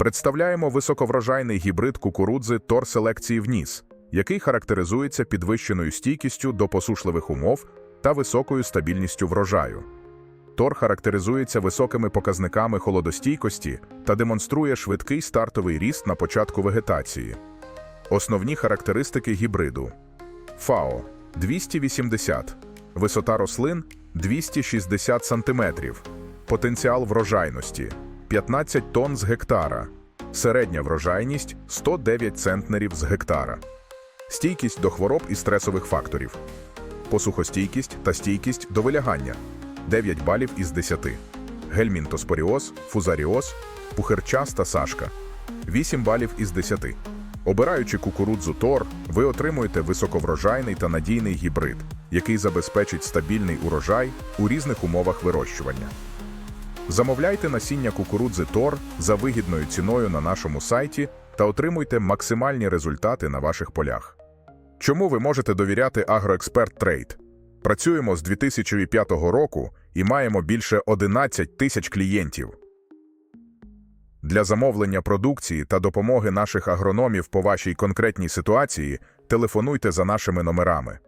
Представляємо високоврожайний гібрид кукурудзи Тор селекції вніс, який характеризується підвищеною стійкістю до посушливих умов та високою стабільністю врожаю. Тор характеризується високими показниками холодостійкості та демонструє швидкий стартовий ріст на початку вегетації. Основні характеристики гібриду ФАО 280, висота рослин 260 см, потенціал врожайності 15 тонн з гектара, середня врожайність 109 центнерів з гектара, стійкість до хвороб і стресових факторів, посухостійкість та стійкість до вилягання 9 балів із 10, гельмінтоспоріоз, фузаріоз, пухирчаста сашка 8 балів із 10. Обираючи кукурудзу Тор, ви отримуєте високоврожайний та надійний гібрид, який забезпечить стабільний урожай у різних умовах вирощування. Замовляйте насіння кукурудзи Тор за вигідною ціною на нашому сайті та отримуйте максимальні результати на ваших полях. Чому ви можете довіряти Агроексперт Трейд? Працюємо з 2005 року і маємо більше 11 тисяч клієнтів. Для замовлення продукції та допомоги наших агрономів по вашій конкретній ситуації телефонуйте за нашими номерами.